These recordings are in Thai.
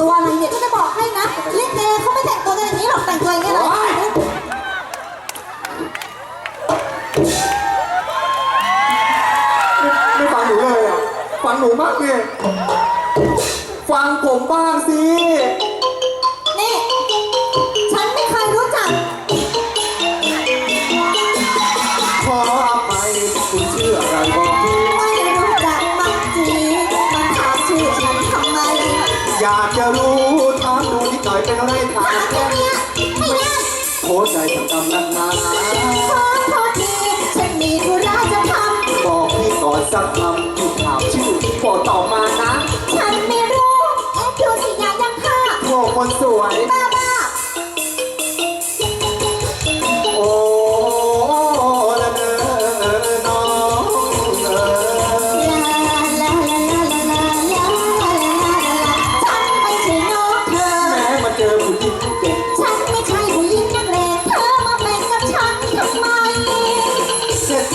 ตัวอะไรเนี่ยฉันจะบอกให้นะลิเกเขาไม่แต่งตัวกันอย่างนี้หรอกแต่งตัวอย่างนี้เลยไม่ฟังหนูเลยอะ ฟังหนูมากเลยฟังผมบ้างสิากจะรู้ถามดูนิดหน่อยเป็นอะไรถามแค่นี้โคตรใจทำกำนักหนาขอโทษทีฉันมีธุระจะทบอกพี่ก่อนสักคำที่ถามชื่อโปรดตอบมานะ ฉันไม่รู้เอ๊ะดูสิยายังค่ะโอ้คนสวย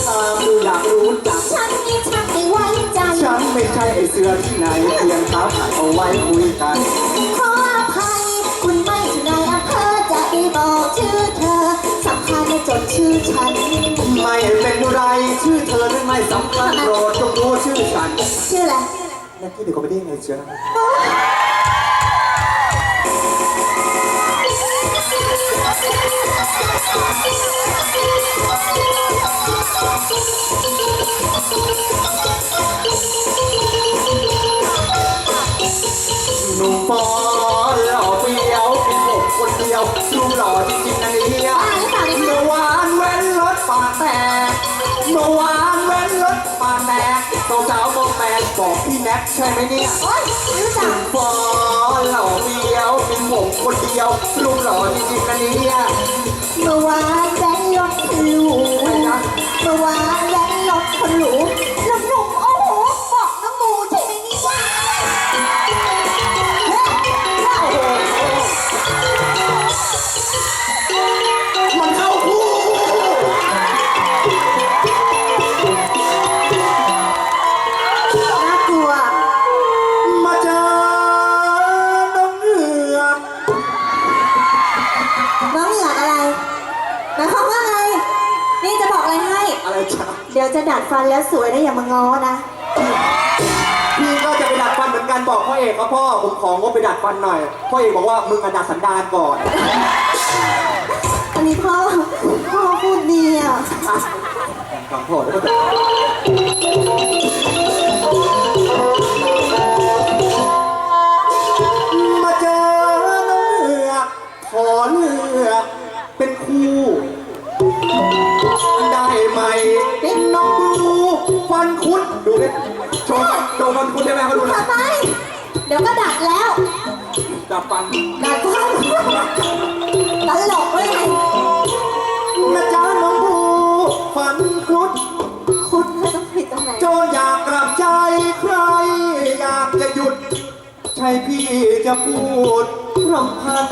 เส้นทางดูอยากรู้จักฉันนี่ชักไม่ไว้ใจ ฉันไม่ใช่ไอเสือที่ไหนเพียงเท้าถ่ายเอาไว้คุยกัน ขออภัย คุณไม่ใช่นายอำเภอจะได้บอกชื่อเธอสำคัญในจดชื่อฉัน ไม่เป็นไรชื่อเธอนั้นไม่สำคัญโปรดจงรู้ชื่อฉันชื่ออะไรนักที่เด็กก็ไม่ได้ไงเชียวนุ่ มฟอหล่อเฟี้ยวเป็นผมคนเดียวรูปหล่อจริงๆนะเนี่ยบ้าหรือเปล่าเนี่ยเมื่อวานเว้นรถปากแตก เมื่อวานเว้นรถปากแตกสาวสาวๆมองแตกบอกพี่แน็กใช่ไหมเนี่ยโอ๊ยรู้จักฟอหล่อเฟี้ยวเป็นผมคนเดียวรูปหล่อจริงๆนะเนี่ยเมื่อวานแว้นรถคนหรูเมื่อวาน หมายความว่าไง นี่จะบอกอะไรให้ อะไรจ๊ะเดี๋ยวจะดัดฟันแล้วสวยนะอย่ามาง้อนะ พี่ก็จะไปดัดฟันเหมือนกันบอกพ่อเอกครับพ่อผมของงบไปดัดฟันหน่อย พ่อเอกบอกว่ามึงอะดัดสันดานก่อนอันนี้พ่อ พ่อพูดดีอะ อะฟังพ่อแล้วก็ ได้ไหมเป็นน้องดูฟันคุดดูดิโชว์ฟันโชว์ฟันคุดได้ไหมเขาดูนะทำไม เดี๋ยวก็ดัดแล้วจับฟันดัดฟันตลกเลยไงมาเจอน้องดูฟันคุด คุณเธอต้องผิดตรงไหนโจนอยากกลับใจใคร อยากจะหยุด ใช่พี่จะพูดรำพัน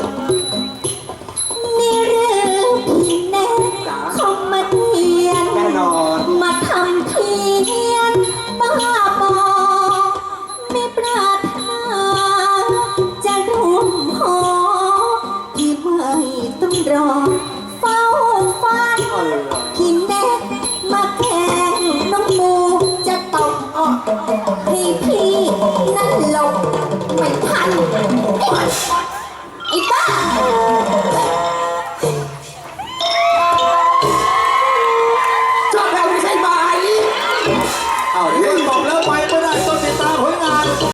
รอเฝ้าฟันเอาเลยอะพี่แน่มาแข็งน้องหมูจะตกออกให้พี่นั่นหลบไม่ทันไอ้บ้า